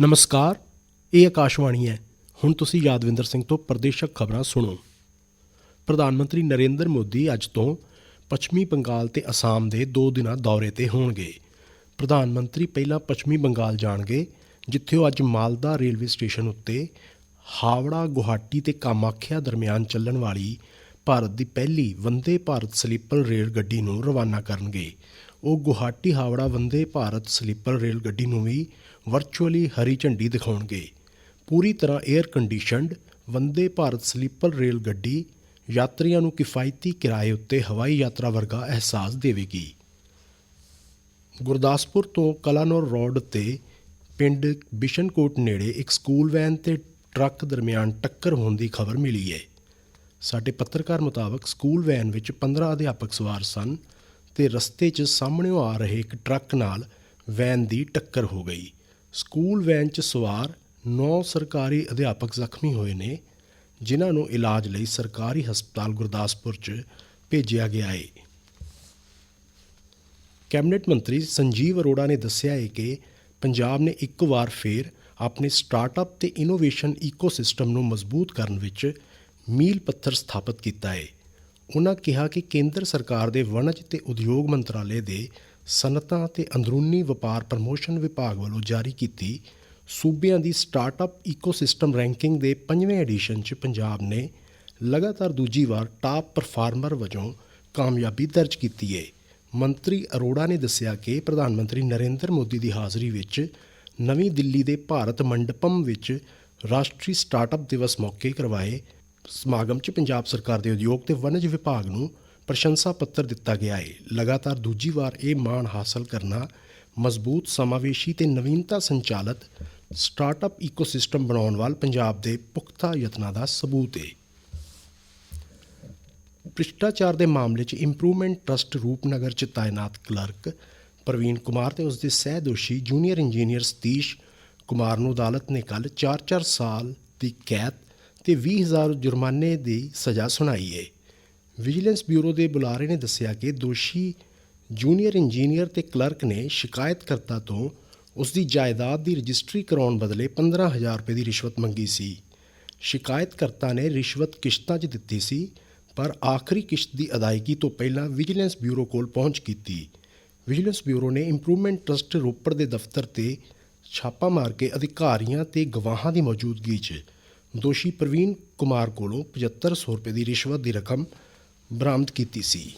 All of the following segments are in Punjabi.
ਨਮਸਕਾਰ, ਇਹ ਆਕਾਸ਼ਵਾਣੀ ਹੈ। ਹੁਣ ਤੁਸੀਂ ਯਾਦਵਿੰਦਰ ਸਿੰਘ ਤੋਂ ਪ੍ਰਦੇਸ਼ਕ ਖਬਰਾਂ ਸੁਣੋ। ਪ੍ਰਧਾਨ ਮੰਤਰੀ ਨਰਿੰਦਰ ਮੋਦੀ ਅੱਜ ਤੋਂ ਪੱਛਮੀ ਬੰਗਾਲ ਤੇ ਅਸਾਮ ਦੇ 2 ਦਿਨਾਂ ਦੌਰੇ ਤੇ ਹੋਣਗੇ। ਪ੍ਰਧਾਨ ਮੰਤਰੀ ਪਹਿਲਾਂ ਪੱਛਮੀ ਬੰਗਾਲ ਜਾਣਗੇ, ਜਿੱਥੇ ਉਹ ਅੱਜ ਮਾਲਦਾ ਰੇਲਵੇ ਸਟੇਸ਼ਨ ਉੱਤੇ ਹਾਵੜਾ, ਗੁਹਾਟੀ ਤੇ ਕਾਮਾਖਿਆ ਦਰਮਿਆਨ ਚੱਲਣ ਵਾਲੀ ਭਾਰਤ ਦੀ ਪਹਿਲੀ ਵੰਦੇ ਭਾਰਤ ਸਲੀਪਰ ਰੇਲ ਗੱਡੀ ਨੂੰ ਰਵਾਨਾ ਕਰਨਗੇ। ਉਹ ਗੁਹਾਟੀ ਹਾਵੜਾ ਵੰਦੇ ਭਾਰਤ ਸਲੀਪਰ ਰੇਲ ਗੱਡੀ ਨੂੰ ਵੀ ਵਰਚੁਅਲੀ ਹਰੀ ਝੰਡੀ ਦਿਖਾਉਣਗੇ। ਪੂਰੀ ਤਰ੍ਹਾਂ air conditioned Vande Bharat sleeper rail ਗੱਡੀ ਯਾਤਰੀਆਂ ਨੂੰ ਕਿਫਾਇਤੀ ਕਿਰਾਏ ਉੱਤੇ ਹਵਾਈ ਯਾਤਰਾ ਵਰਗਾ ਅਹਿਸਾਸ ਦੇਵੇਗੀ। ਗੁਰਦਾਸਪੁਰ ਤੋਂ ਕਲਾਨੌਰ ਰੋਡ ਤੇ ਪਿੰਡ ਬਿਸ਼ਨਕੋਟ ਨੇੜੇ ਇੱਕ ਸਕੂਲ ਵੈਨ ਤੇ ਟਰੱਕ ਦਰਮਿਆਨ ਟੱਕਰ ਹੋਣ ਦੀ ਖਬਰ ਮਿਲੀ ਹੈ। ਸਾਡੇ ਪੱਤਰਕਾਰ ਮੁਤਾਬਕ ਸਕੂਲ ਵੈਨ ਵਿੱਚ 15 ਅਧਿਆਪਕ ਸਵਾਰ ਸਨ। ਤੇ ਰਸਤੇ 'ਚ ਸਾਹਮਣੇੋਂ ਆ ਰਹੇ ਇੱਕ ਟਰੱਕ ਨਾਲ ਵੈਨ ਦੀ ਟੱਕਰ ਹੋ ਗਈ। ਸਕੂਲ ਵੈਨ 'ਚ ਸਵਾਰ 9 ਸਰਕਾਰੀ ਅਧਿਆਪਕ ਜ਼ਖਮੀ ਹੋਏ ਨੇ, ਜਿਨ੍ਹਾਂ ਨੂੰ ਇਲਾਜ ਲਈ ਸਰਕਾਰੀ ਹਸਪਤਾਲ ਗੁਰਦਾਸਪੁਰ 'ਚ ਭੇਜਿਆ ਗਿਆ ਹੈ ਕੈਬਨਿਟ ਮੰਤਰੀ ਸੰਜੀਵ ਅਰੋੜਾ ਨੇ ਦੱਸਿਆ ਹੈ ਕਿ ਪੰਜਾਬ ਨੇ ਇੱਕ ਵਾਰ ਫੇਰ ਆਪਣੇ ਸਟਾਰਟਅਪ ਤੇ ਇਨੋਵੇਸ਼ਨ ਇਕੋਸਿਸਟਮ ਨੂੰ ਮਜ਼ਬੂਤ ਕਰਨ ਵਿੱਚ ਮੀਲ ਪੱਥਰ ਸਥਾਪਿਤ ਕੀਤਾ ਹੈ ਉਹਨਾਂ ਕਿਹਾ ਕਿ ਕੇਂਦਰ ਸਰਕਾਰ ਦੇ ਵਣਜ ਤੇ ਉਦਯੋਗ ਮੰਤਰਾਲੇ ਦੇ ਸਨਅਤਾਂ ਤੇ ਅੰਦਰੂਨੀ ਵਪਾਰ ਪ੍ਰਮੋਸ਼ਨ ਵਿਭਾਗ ਵੱਲੋਂ ਜਾਰੀ ਕੀਤੀ ਸੂਬਿਆਂ ਦੀ ਸਟਾਰਟਅਪ ਇਕੋਸਿਸਟਮ ਰੈਂਕਿੰਗ ਦੇ 5ਵੇਂ ਐਡੀਸ਼ਨ 'ਚ ਪੰਜਾਬ ਨੇ ਲਗਾਤਾਰ ਦੂਜੀ ਵਾਰ ਟਾਪ ਪਰਫਾਰਮਰ ਵਜੋਂ ਕਾਮਯਾਬੀ ਦਰਜ ਕੀਤੀ ਏ। ਮੰਤਰੀ ਅਰੋੜਾ ਨੇ ਦੱਸਿਆ ਕਿ ਪ੍ਰਧਾਨ ਮੰਤਰੀ ਨਰਿੰਦਰ ਮੋਦੀ ਦੀ ਹਾਜ਼ਰੀ ਵਿੱਚ ਨਵੀਂ ਦਿੱਲੀ ਦੇ ਭਾਰਤ ਮੰਡਪਮ ਵਿੱਚ ਰਾਸ਼ਟਰੀ ਸਟਾਰਟਅਪ ਦਿਵਸ ਮੌਕੇ ਕਰਵਾਏ ਸਮਾਗਮ 'ਚ ਪੰਜਾਬ ਸਰਕਾਰ ਦੇ ਉਦਯੋਗ ਤੇ ਵਣਜ ਵਿਭਾਗ ਨੂੰ ਪ੍ਰਸ਼ੰਸਾ ਪੱਤਰ ਦਿੱਤਾ ਗਿਆ ਹੈ ਲਗਾਤਾਰ ਦੂਜੀ ਵਾਰ ਇਹ ਮਾਣ ਹਾਸਲ ਕਰਨਾ ਮਜ਼ਬੂਤ ਸਮਾਵੇਸ਼ੀ ਤੇ ਨਵੀਨਤਾ ਸੰਚਾਲਿਤ ਸਟਾਰਟਅਪ ਇਕੋਸਿਸਟਮ ਬਣਾਉਣ ਵੱਲ ਪੰਜਾਬ ਦੇ ਪੁਖਤਾ ਯਤਨਾਂ ਦਾ ਸਬੂਤ ਹੈ ਭ੍ਰਿਸ਼ਟਾਚਾਰ ਦੇ ਮਾਮਲੇ 'ਚ ਇੰਪਰੂਵਮੈਂਟ ਟਰਸਟ ਰੂਪਨਗਰ 'ਚ ਤਾਇਨਾਤ ਕਲਰਕ ਪ੍ਰਵੀਨ ਕੁਮਾਰ ਤੇ ਉਸ ਦੇ ਸਹਿ ਦੋਸ਼ੀ ਜੂਨੀਅਰ ਇੰਜੀਨੀਅਰ ਸਤੀਸ਼ ਕੁਮਾਰ ਨੂੰ ਅਦਾਲਤ ਨੇ ਕੱਲ 4-4 ਸਾਲ ਦੀ ਕੈਦ ਤੇ 20000 ਜੁਰਮਾਨੇ ਦੀ ਸਜ਼ਾ ਸੁਣਾਈ ਹੈ ਵਿਜੀਲੈਂਸ ਬਿਊਰੋ ਦੇ ਬੁਲਾਰੇ ਨੇ ਦੱਸਿਆ ਕਿ ਦੋਸ਼ੀ ਜੂਨੀਅਰ ਇੰਜੀਨੀਅਰ ਤੇ ਕਲਰਕ ਨੇ ਸ਼ਿਕਾਇਤਕਰਤਾ ਤੋਂ ਉਸ ਦੀ ਜਾਇਦਾਦ ਦੀ ਰਜਿਸਟਰੀ ਕਰਾਉਣ ਬਦਲੇ 15000 ਰੁਪਏ ਦੀ ਰਿਸ਼ਵਤ ਮੰਗੀ ਸੀ। ਸ਼ਿਕਾਇਤਕਰਤਾ ਨੇ ਰਿਸ਼ਵਤ ਕਿਸ਼ਤਾਂ 'ਚ ਦਿੱਤੀ ਸੀ, ਪਰ ਆਖਰੀ ਕਿਸ਼ਤ ਦੀ ਅਦਾਇਗੀ ਤੋਂ ਪਹਿਲਾਂ ਵਿਜੀਲੈਂਸ ਬਿਊਰੋ ਕੋਲ ਪਹੁੰਚ ਕੀਤੀ। ਵਿਜੀਲੈਂਸ ਬਿਊਰੋ ਨੇ ਇੰਪਰੂਵਮੈਂਟ ਟਰਸਟ ਰੋਪੜ ਦੇ ਦਫ਼ਤਰ ਤੇ ਛਾਪਾ ਮਾਰ ਕੇ ਅਧਿਕਾਰੀਆਂ ਤੇ ਗਵਾਹਾਂ ਦੀ ਮੌਜੂਦਗੀ 'ਚ ਦੋਸ਼ੀ ਪ੍ਰਵੀਨ ਕੁਮਾਰ ਕੋਲੋਂ 7500 ਰੁਪਏ ਦੀ ਰਿਸ਼ਵਤ ਦੀ ਰਕਮ ਬਰਾਮਦ ਕੀਤੀ ਸੀ।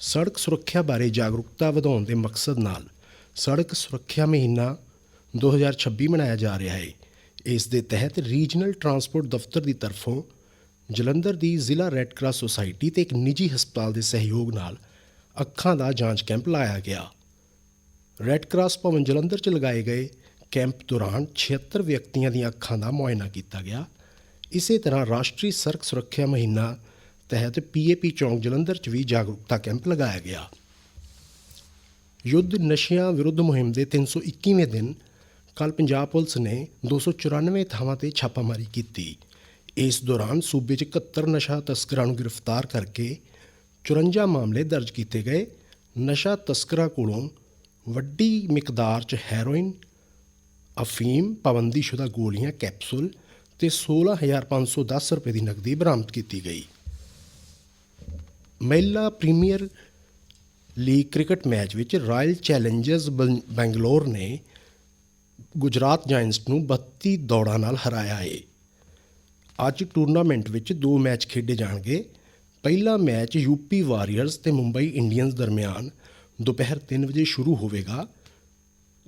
ਸੜਕ ਸੁਰੱਖਿਆ ਬਾਰੇ ਜਾਗਰੂਕਤਾ ਵਧਾਉਣ ਦੇ ਮਕਸਦ ਨਾਲ ਸੜਕ ਸੁਰੱਖਿਆ ਮਹੀਨਾ 2026 ਮਨਾਇਆ ਜਾ ਰਿਹਾ ਹੈ। ਇਸ ਦੇ ਤਹਿਤ ਰੀਜਨਲ ਟਰਾਂਸਪੋਰਟ ਦਫ਼ਤਰ ਦੀ ਤਰਫੋਂ ਜਲੰਧਰ ਦੀ ਜ਼ਿਲ੍ਹਾ ਰੈੱਡ ਕਰਾਸ ਸੁਸਾਇਟੀ ਤੇ ਇੱਕ ਨਿੱਜੀ ਹਸਪਤਾਲ ਦੇ ਸਹਿਯੋਗ ਨਾਲ ਅੱਖਾਂ ਦਾ ਜਾਂਚ ਕੈਂਪ ਲਾਇਆ ਗਿਆ। ਰੈੱਡ ਕਰਾਸ ਭਵਨ ਜਲੰਧਰ 'ਚ ਲਗਾਏ ਗਏ ਕੈਂਪ ਦੌਰਾਨ 76 ਵਿਅਕਤੀਆਂ ਦੀਆਂ ਅੱਖਾਂ ਦਾ ਮੁਆਇਨਾ ਕੀਤਾ ਗਿਆ। ਇਸੇ ਤਰ੍ਹਾਂ ਰਾਸ਼ਟਰੀ ਸੜਕ ਸੁਰੱਖਿਆ ਮਹੀਨਾ ਤਹਿਤ ਪੀਏਪੀ ਚੌਂਕ ਜਲੰਧਰ 'ਚ ਵੀ ਜਾਗਰੂਕਤਾ ਕੈਂਪ ਲਗਾਇਆ ਗਿਆ। ਯੁੱਧ ਨਸ਼ਿਆਂ ਵਿਰੁੱਧ ਮੁਹਿੰਮ ਦੇ 321ਵੇਂ ਦਿਨ ਕੱਲ ਪੰਜਾਬ ਪੁਲਿਸ ਨੇ 294 ਥਾਵਾਂ ਤੇ ਛਾਪਾਮਾਰੀ ਕੀਤੀ। ਇਸ ਦੌਰਾਨ ਸੂਬੇ 'ਚ 71 ਨਸ਼ਾ ਤਸਕਰਾਂ ਨੂੰ ਗ੍ਰਿਫਤਾਰ ਕਰਕੇ 54 ਮਾਮਲੇ ਦਰਜ ਕੀਤੇ ਗਏ। ਨਸ਼ਾ ਤਸਕਰਾਂ ਕੋਲੋਂ ਵੱਡੀ ਮਿਕਦਾਰ 'ਚ ਹੈਰੋਇਨ ਅਫੀਮ ਪਾਬੰਦੀਸ਼ੁਦਾ ਗੋਲੀਆਂ, ਕੈਪਸੂਲ ਤੇ 16510 ਰੁਪਏ ਦੀ ਨਕਦੀ ਬਰਾਮਦ ਕੀਤੀ ਗਈ। ਮਹਿਲਾ ਪ੍ਰੀਮੀਅਰ ਲੀਗ ਕ੍ਰਿਕਟ ਮੈਚ ਵਿੱਚ ਰਾਇਲ ਚੈਲੰਜਰਸ ਬੰ- ਬੈਂਗਲੌਰ ਨੇ ਗੁਜਰਾਤ ਜਾਇੰਟਸ ਨੂੰ 32 ਦੌੜਾਂ ਨਾਲ ਹਰਾਇਆ ਹੈ ਅੱਜ ਟੂਰਨਾਮੈਂਟ ਵਿੱਚ ਦੋ ਮੈਚ ਖੇਡੇ ਜਾਣਗੇ। ਪਹਿਲਾ ਮੈਚ ਯੂਪੀ ਵਾਰੀਅਰਸ ਤੇ ਮੁੰਬਈ ਇੰਡੀਅਨਸ ਦਰਮਿਆਨ ਦੁਪਹਿਰ 3 ਵਜੇ ਸ਼ੁਰੂ ਹੋਵੇਗਾ।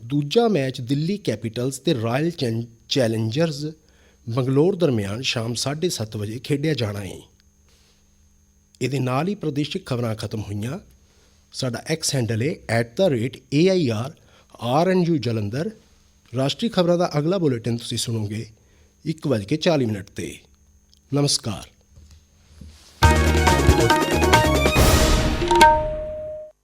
ਦੂਜਾ ਮੈਚ ਦਿੱਲੀ ਕੈਪੀਟਲਸ ਤੇ ਰਾਇਲ ਚੈਨ- ਚੈਲੰਜਰਸ ਬੰਗਲੌਰ ਦਰਮਿਆਨ ਸ਼ਾਮ 7:30 ਵਜੇ ਖੇਡਿਆ ਜਾਣਾ ਹੈ ਇਹਦੇ ਨਾਲ ਹੀ ਪ੍ਰਦੇਸ਼ਿਕ ਖਬਰਾਂ ਖਤਮ ਹੋਈਆਂ। ਸਾਡਾ ਐਕਸ ਹੈਂਡਲ ਹੈ @air_rnu ਜਲੰਧਰ। ਰਾਸ਼ਟਰੀ ਖਬਰਾਂ ਦਾ ਅਗਲਾ ਬੁਲੇਟਿਨ ਤੁਸੀਂ ਸੁਣੋਗੇ 1:40 ਮਿੰਟ ਤੇ। ਨਮਸਕਾਰ।